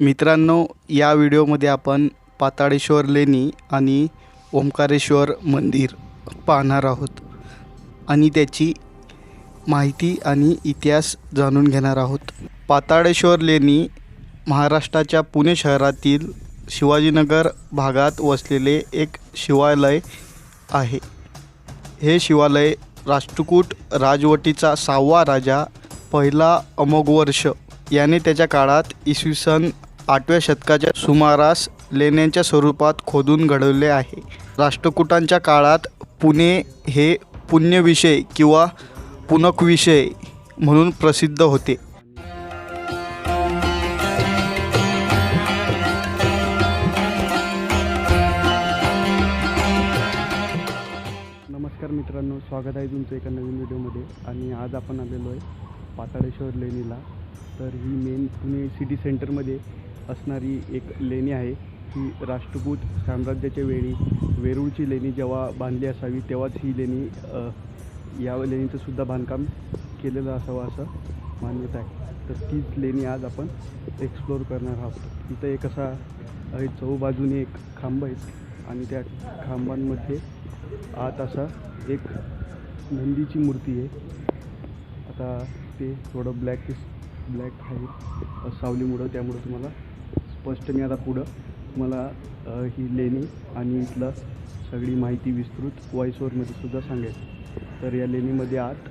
मित्रांनो या व्हिडिओमध्ये आपण पाताळेश्वर लेणी आणि ओंकारेश्वर मंदिर पाहणार आहोत. आणि त्याची माहिती आणि इतिहास जाणून घेणार आहोत. पाताळेश्वर लेणी महाराष्ट्राच्या पुणे शहरातील शिवाजीनगर भागात वसलेले एक शिवालय आहे. हे शिवालय राष्ट्रकूट राजवटीचा सहावा राजा पहिला अमोघवर्ष याने त्याच्या काळात इसवी सन आठव्या शतकाच्या सुमारास लेण्यांच्या स्वरूपात खोदून घडवले आहे. राष्ट्रकूटांच्या काळात पुणे हे पुण्यविषय किंवा पुनकविषय म्हणून प्रसिद्ध होते. नमस्कार मित्रांनो स्वागत आहे तुमचं एका नवीन व्हिडिओमध्ये. आणि आज आपण आलेलो आहे पाताळेश्वर लेणीला. तर ही मेन पुणे सिटी सेंटरमध्ये असणारी एक लेणी आहे. ही राष्ट्रकूट साम्राज्याच्या वेळी वेरूळची लेणी जेव्हा बांधली असावी तेव्हाच ही लेणी या लेणीचंसुद्धा बांधकाम केलेलं असावं असं मान्यता आहे. तर तीच लेणी आज आपण एक्सप्लोअर करणार आहोत. इथं एक असा आहे एक खांब आहेत आणि त्या खांबांमध्ये आत असा एक नंदीची मूर्ती आहे. आता ते थोडं ब्लॅक ब्लॅक आहे. सावलीमुळं त्यामुळं तुम्हाला स्पष्ट मी आता पुढं तुम्हाला ही लेणी आणि इथलं सगळी माहिती विस्तृत व्हॉइसओवरमध्ये सुद्धा सांगेल. तर या लेणीमध्ये आत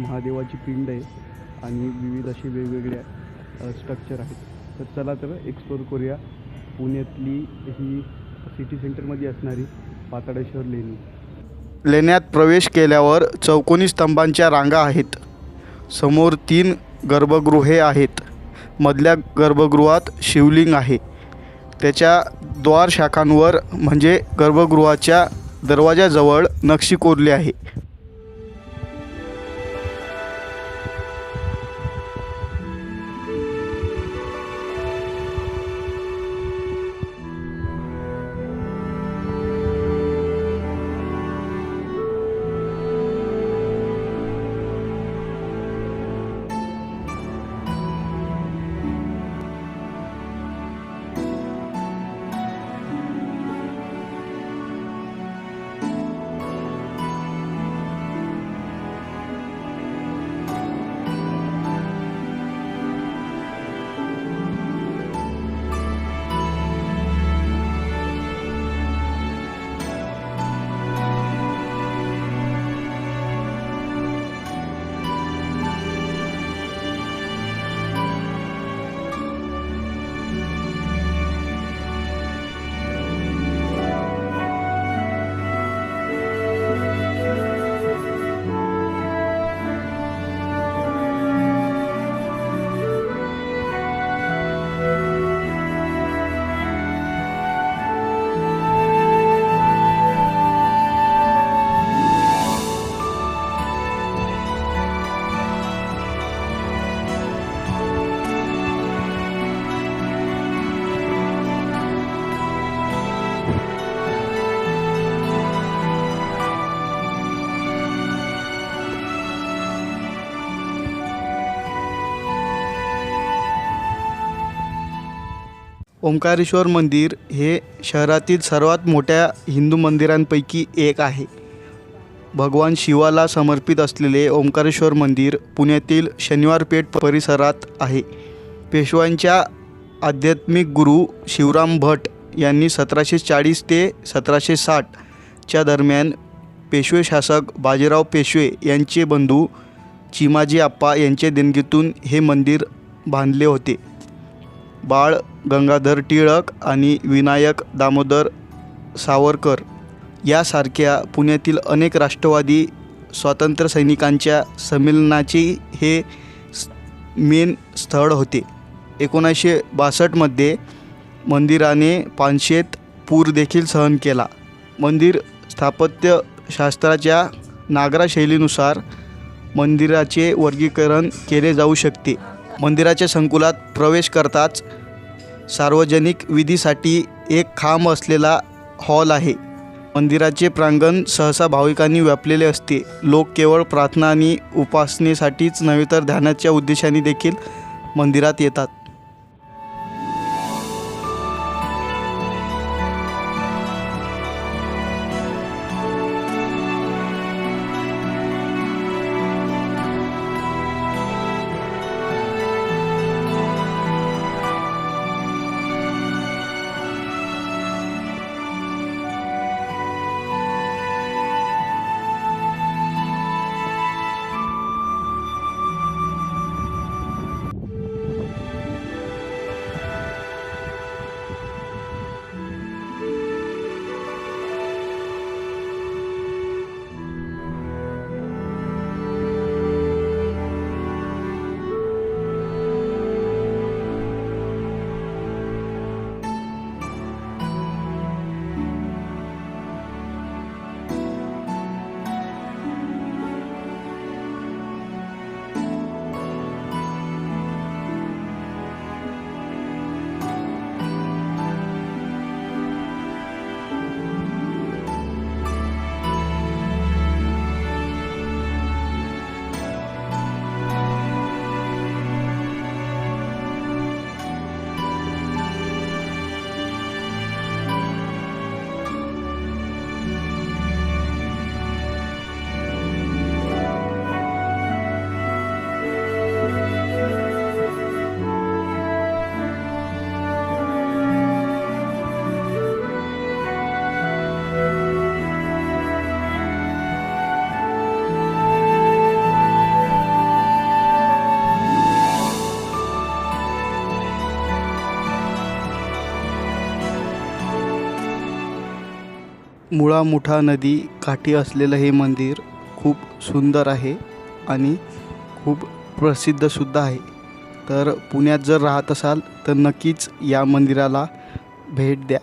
महादेवाची पिंड आहे आणि विविध असे वेगवेगळ्या स्ट्रक्चर आहेत. तर चला तर एक्सप्लोर करूया पुण्यातली ही सिटी सेंटरमध्ये असणारी पाताळेश्वर लेणी. लेण्यात प्रवेश केल्यावर चौकोनी स्तंभांच्या रांगा आहेत. समोर तीन गर्भगृहे आहेत. मधल्या गर्भगृहात शिवलिंग आहे. त्याच्या द्वार शाखांवर म्हणजे गर्भगृहाच्या दरवाजाजवळ नक्षी कोरली आहे. ओंकारेश्वर मंदिर हे शहरातील सर्वात मोठ्या हिंदू मंदिरांपैकी एक आहे. भगवान शिवाला समर्पित असलेले ओंकारेश्वर मंदिर पुण्यातील शनिवारपेठ परिसरात आहे. पेशव्यांच्या आध्यात्मिक गुरु शिवराम भट यांनी सतराशे चाळीस ते सतराशे साठच्या दरम्यान पेशवे शासक बाजीराव पेशवे यांचे बंधू चिमाजी आप्पा यांच्या देणगीतून हे मंदिर बांधले होते. बाळ गंगाधर टिळक आणि विनायक दामोदर सावरकर यासारख्या पुण्यातील अनेक राष्ट्रवादी स्वातंत्र्य सैनिकांच्या संमेलनाचे हे मेन स्थळ होते. एकोणीसशे बासष्टमध्ये मंदिराने पानशेत पूर देखील सहन केला. मंदिर स्थापत्यशास्त्राच्या नागरा शैलीनुसार मंदिराचे वर्गीकरण केले जाऊ शकते. मंदिराच्या संकुलात प्रवेश करताच सार्वजनिक विधीसाठी एक खांब असलेला हॉल आहे. मंदिराचे प्रांगण सहसा भाविकांनी व्यापलेले असते. लोक केवळ प्रार्थना आणि उपासनेसाठीच नव्हे तर ध्यानाच्या उद्देशाने देखील मंदिरात येतात. मुळा मुठा नदी काठी असलेलं हे मंदिर खूप सुंदर आहे आणि खूप प्रसिद्धसुद्धा आहे. तर पुण्यात जर राहत असाल तर नक्कीच या मंदिराला भेट द्या.